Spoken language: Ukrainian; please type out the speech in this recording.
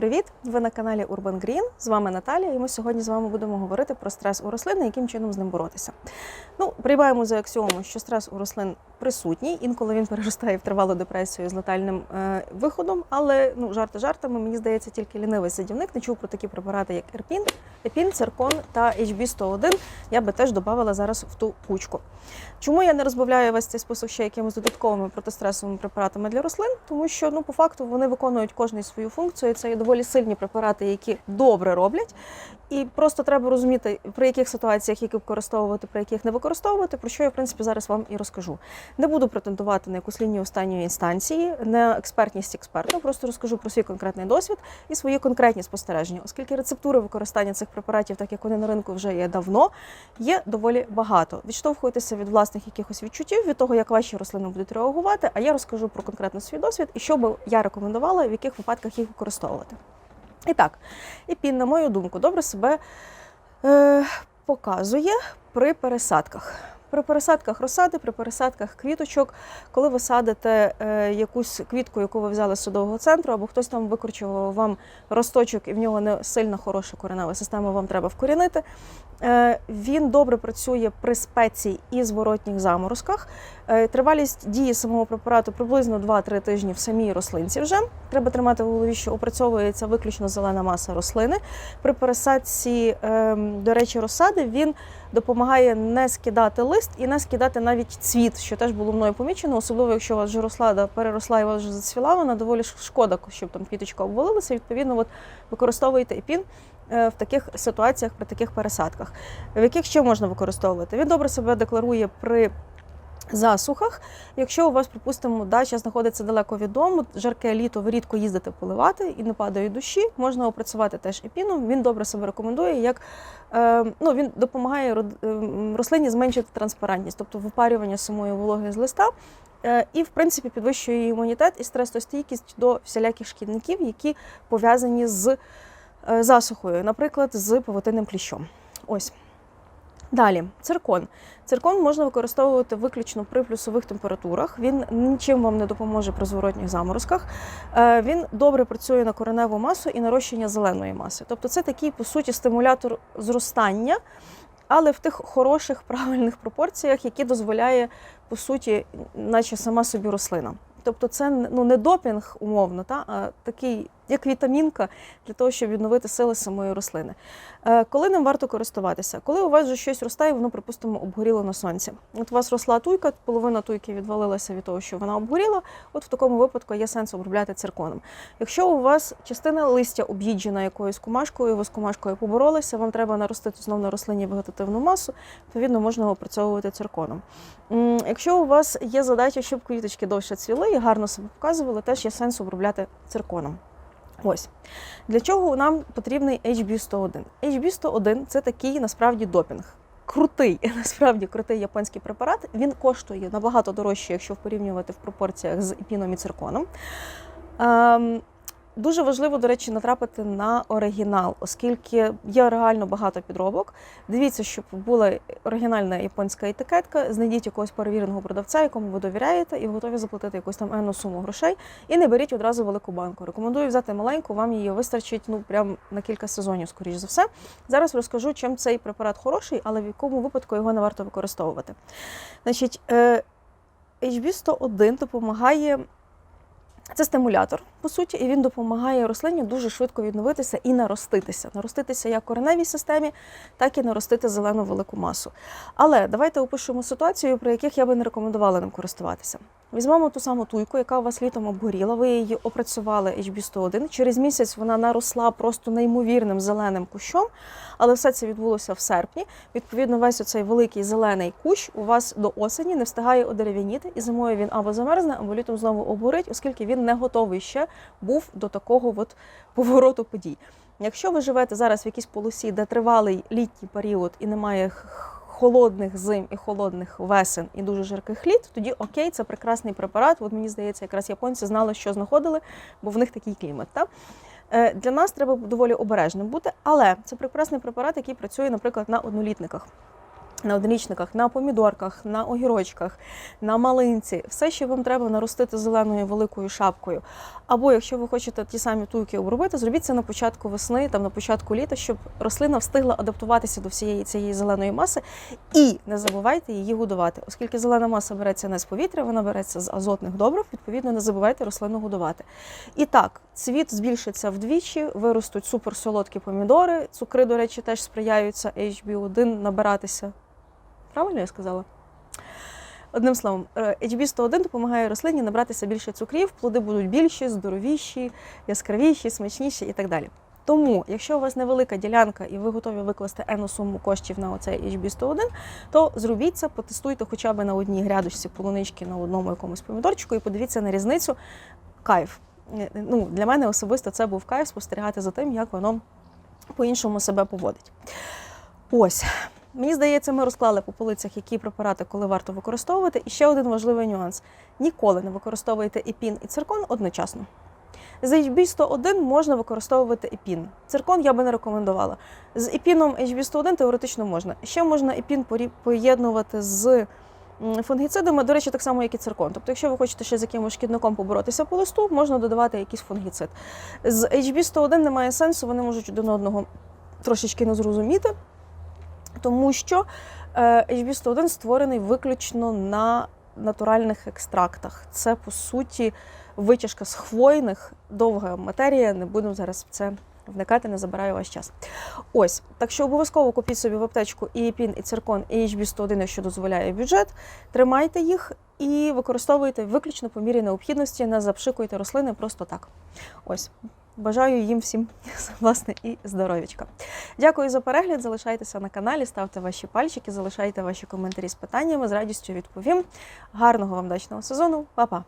привіт! Ви на каналі Urban Green. З вами Наталія, і ми сьогодні з вами будемо говорити про стрес у рослин і яким чином з ним боротися. Ну, приймаємо за аксіому, що стрес у рослин присутній. Інколи він переростає в тривалу депресію з летальним е, виходом, але ну жарти жартами. Мені здається, тільки лінивий садівник не чув про такі препарати, як Ерпін, Епін, Циркон та HB101. Я би теж додавала зараз в ту кучку. Чому я не розбавляю весь цей список ще якимись додатковими протистресовими препаратами для рослин? Тому що ну по факту вони виконують кожний свою функцію. Це є доволі сильні препарати, які добре роблять. І просто треба розуміти, при яких ситуаціях які використовувати, при яких не використовувати, про що я в принципі зараз вам і розкажу. Не буду претендувати на якусь лінію останньої інстанції, на експертність експерта, просто розкажу про свій конкретний досвід і свої конкретні спостереження, оскільки рецептури використання цих препаратів, так як вони на ринку вже є давно, є доволі багато. Відштовхуйтеся від власних якихось відчуттів, від того, як ваші рослини будуть реагувати. А я розкажу про конкретно свій досвід і що би я рекомендувала, в яких випадках їх використовувати. І так, епін, на мою думку, добре себе е, показує при пересадках. При пересадках розсади, при пересадках квіточок, коли ви садите е, якусь квітку, яку ви взяли з судового центру, або хтось там викорчував вам росточок, і в нього не сильно хороша коренева система, вам треба вкорінити. Е, він добре працює при спеції і зворотніх заморозках. Е, тривалість дії самого препарату приблизно 2-3 тижні в самій рослинці вже. Треба тримати в голові, що опрацьовується виключно зелена маса рослини. При пересадці, ем, до речі, розсади він допомагає не скидати лист і не скидати навіть цвіт, що теж було мною помічено, особливо якщо у вас вже переросла і у вас вже зацвіла, вона доволі шкода, щоб там квіточка обвалилася. Відповідно, от використовуєте епін е, в таких ситуаціях, при таких пересадках. В яких ще можна використовувати? Він добре себе декларує при засухах. Якщо у вас, припустимо, дача знаходиться далеко від дому, жарке літо, ви рідко їздите поливати і не падають душі, можна опрацювати теж епіном. Він добре себе рекомендує, як е, ну, він допомагає ем, рослині зменшити транспарентність, тобто випарювання самої вологи з листа. Е, І, в принципі, підвищує її імунітет і стресостійкість до всіляких шкідників, які пов'язані з е, засухою, наприклад, з павутинним кліщом. Ось. Далі, циркон. Циркон можна використовувати виключно при плюсових температурах. Він нічим вам не допоможе при зворотніх заморозках. Е, Він добре працює на кореневу масу і нарощення зеленої маси. Тобто це такий, по суті, стимулятор зростання, але в тих хороших, правильних пропорціях, які дозволяє, по суті, наче сама собі рослина. Тобто це ну, не допінг умовно, та, а такий, як вітамінка для того, щоб відновити сили самої рослини. Е, Коли ним варто користуватися? Коли у вас вже щось ростає, воно, припустимо, обгоріло на сонці. От у вас росла туйка, половина туйки відвалилася від того, що вона обгоріла. От в такому випадку є сенс обробляти цирконом. Якщо у вас частина листя об'їджена якоюсь кумашкою, ви з кумашкою поборолися, вам треба наростити знову на рослині вегетативну масу, відповідно можна опрацьовувати цирконом. Якщо у вас є задача, щоб квіточки довше цвіли і гарно себе показували, теж є сенс обробляти цирконом. Ось для чого нам потрібний HB101? HB101 це такий насправді допінг. Крутий, насправді крутий японський препарат. Він коштує набагато дорожче, якщо порівнювати в пропорціях з іпіном і цирконом. Ем, Дуже важливо, до речі, натрапити на оригінал, оскільки є реально багато підробок. Дивіться, щоб була оригінальна японська етикетка, знайдіть якогось перевіреного продавця, якому ви довіряєте, і готові заплатити якусь там енну суму грошей. І не беріть одразу велику банку. Рекомендую взяти маленьку, вам її вистачить ну прям на кілька сезонів, скоріш за все. Зараз розкажу, чим цей препарат хороший, але в якому випадку його не варто використовувати. Значить, е, HB101 допомагає. Це стимулятор, по суті, і він допомагає рослині дуже швидко відновитися і нароститися. Нароститися як кореневій системі, так і наростити зелену велику масу. Але давайте опишемо ситуацію, при яких я би не рекомендувала ним користуватися. Візьмемо ту саму туйку, яка у вас літом обгоріла, ви її опрацювали HB101. Через місяць вона наросла просто неймовірним зеленим кущом, але все це відбулося в серпні. Відповідно, весь оцей великий зелений кущ у вас до осені не встигає одерев'яніти, і зимою він або замерзне, або літом знову обгорить, оскільки він не готовий ще був до такого от повороту подій. Якщо ви живете зараз в якійсь полосі, де тривалий літній період і немає холодних зим і холодних весен і дуже жарких літ, тоді окей, це прекрасний препарат. От мені здається, якраз японці знали, що знаходили, бо в них такий клімат. Та? Е, Для нас треба доволі обережним бути, але це прекрасний препарат, який працює, наприклад, на однолітниках. На однорічниках, на помідорках, на огірочках, на малинці, все, що вам треба наростити зеленою великою шапкою. Або якщо ви хочете ті самі туйки обробити, зробіть це на початку весни, там на початку літа, щоб рослина встигла адаптуватися до всієї цієї зеленої маси. І не забувайте її годувати, оскільки зелена маса береться не з повітря, вона береться з азотних добрив. Відповідно, не забувайте рослину годувати. І так, цвіт збільшиться вдвічі, виростуть суперсолодкі помідори. Цукри, до речі, теж сприяються HB1 набиратися. Правильно я сказала? Одним словом, е, HB101 допомагає рослині набратися більше цукрів, плоди будуть більші, здоровіші, яскравіші, смачніші і так далі. Тому, якщо у вас невелика ділянка і ви готові викласти енну суму коштів на оцей HB101, то зробіть це, потестуйте хоча б на одній грядочці полунички на одному якомусь помідорчику і подивіться на різницю. Кайф. Е, Ну, для мене особисто це був кайф спостерігати за тим, як воно по-іншому себе поводить. Ось. Мені здається, ми розклали по полицях, які препарати коли варто використовувати. І ще один важливий нюанс: ніколи не використовуйте епін і циркон одночасно. З HB101 можна використовувати епін. Циркон я би не рекомендувала. З епіном HB101 теоретично можна. Ще можна епін поєднувати з фунгіцидами, до речі, так само, як і циркон. Тобто, якщо ви хочете ще з якимось шкідником поборотися по листу, можна додавати якийсь фунгіцид. З HB101 немає сенсу, вони можуть один одного трошечки не зрозуміти, тому що е, HB101 створений виключно на натуральних екстрактах. Це по суті витяжка з хвойних, довга матерія. Не будемо зараз в це вникати, не забираю ваш час. Ось, так що обов'язково купіть собі в аптечку і епін, і циркон, і HB101, якщо дозволяє бюджет. Тримайте їх і використовуйте виключно по мірі необхідності, не запшикуйте рослини просто так. Ось. Бажаю їм всім власне і здоров'ячка. Дякую за перегляд. Залишайтеся на каналі, ставте ваші пальчики, залишайте ваші коментарі з питаннями. З радістю відповім. Гарного вам дачного сезону. Па-па!